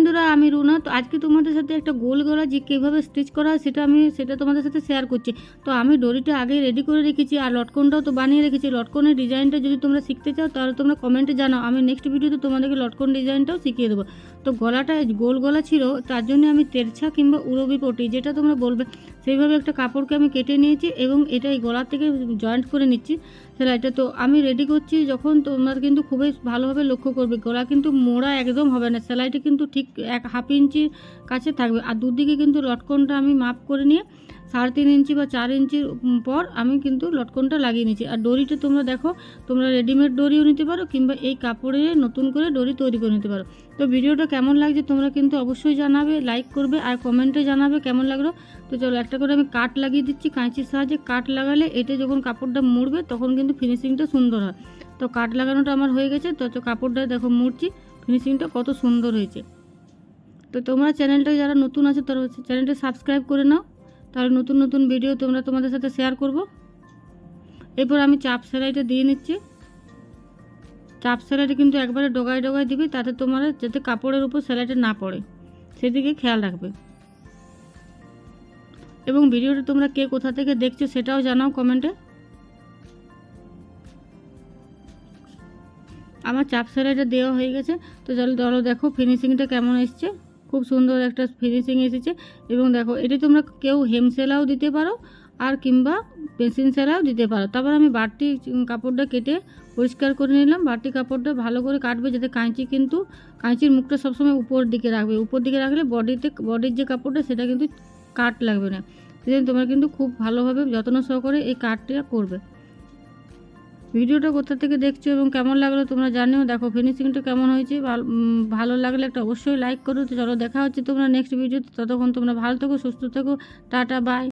বন্ধুরা, আমি রুনা। তো আজকে তোমাদের সাথে একটা গোল গলা যে কীভাবে স্টিচ করা হয় সেটা আমি, সেটা তোমাদের সাথে শেয়ার করছি। তো আমি ডরিটা আগে রেডি করে রেখেছি আর লটকনটাও তো বানিয়ে রেখেছি। লটকনের ডিজাইনটা যদি তোমরা শিখতে চাও, তাহলে তোমরা কমেন্টে জানাও। আমি নেক্সট ভিডিওতে তোমাদেরকে লটকন ডিজাইনটাও শিখিয়ে দেবো। তো গলাটা গোল গলা ছিল, তার জন্য আমি তেরছা কিংবা উরবি পটি, যেটা তোমরা বলবে, সেইভাবে একটা কাপড়কে আমি কেটে নিয়েছি এবং এটা এই গলার থেকে জয়েন্ট করে নিচ্ছি। সেলাইটা তো আমি রেডি করছি, যখন তোমরা কিন্তু খুবই ভালোভাবে লক্ষ্য করবে, গলা কিন্তু মোড়া একদম হবে না। সেলাইটা কিন্তু ঠিক এক হাফ ইঞ্চির কাছে থাকবে। আর দুদিকে কিন্তু লটকনটা আমি মাপ করে নিয়ে সাড়ে তিন ইঞ্চি বা চার ইঞ্চির পর আমি কিন্তু লটকনটা লাগিয়ে নিচ্ছি। আর দড়িটা তোমরা দেখো, তোমরা রেডিমেড দড়িও নিতে পারো কিংবা এই কাপড়ে নতুন করে দড়ি তৈরি করে নিতে পারো। তো ভিডিওটা কেমন লাগছে তোমরা কিন্তু অবশ্যই জানাবে, লাইক করবে আর কমেন্টে জানাবে কেমন লাগল। তো চলো একটা করে আমি কাট লাগিয়ে দিচ্ছি কাঁচির সাহায্যে। কাট লাগালে এটা যখন কাপড়টা মুড়বে তখন কিন্তু ফিনিশিংটা সুন্দর হয়। তো কাট লাগানোটা আমার হয়ে গেছে, তো কাপড়টা দেখো মুড়ছি ফিনিশিংটা কত সুন্দর হয়েছে। তো তোমরা চ্যানেলটা যারা নতুন আছে তারা চ্যানেলটা সাবস্ক্রাইব করে নাও। তাহলে নতুন নতুন ভিডিও তোমরা তোমাদের সাথে শেয়ার করব। এরপর আমি চাপ সেলাইটা দিয়ে নিচ্ছি। চাপ সেলাইটা কিন্তু একবারে ডগায় ডগায় দিবি, তাতে তোমার যাতে কাপড়ের উপর সেলাইটা না পড়ে, সেদিকে খেয়াল রাখবে। এবং ভিডিওটা তোমরা কে কোথা থেকে দেখছ সেটাও জানাও কমেন্টে আমার চাপ সেলাইটা দেওয়া হয়ে গেছে, তো চলো চলো দেখো ফিনিশিংটা কেমন এসছে। খুব সুন্দর একটা ফিনিশিং এসেছে। এবং দেখো, এটি তোমরা কেউ হেম সেলাও দিতে পারো আর কিংবা পেন্সিল সেলাও দিতে পারো। তারপর আমি বাড়তি কাপড়টা কেটে পরিষ্কার করে নিলাম। বাড়তি কাপড়টা ভালো করে কাটবে যাতে কাঁচি কিন্তু, কাঁচির মুখটা সবসময় উপর দিকে রাখবে। উপর দিকে রাখলে বডিতে, বডির যে কাপড়টা, সেটা কিন্তু কাট লাগবে না। সেজন্য তোমরা কিন্তু খুব ভালোভাবে যত্ন সহকারে এই কাটটা করবে। ভিডিওটা কোথা থেকে দেখছ এবং কেমন লাগল তোমরা জানিও। দেখো ফিনিশিংটা কেমন হয়েছে? ভালো লাগলে একটা অবশ্যই লাইক করো। তো চলো, দেখা হচ্ছে তোমরা নেক্সট ভিডিওতে ততক্ষণ তোমরা ভালো থেকো, সুস্থ থেকো। Tata bye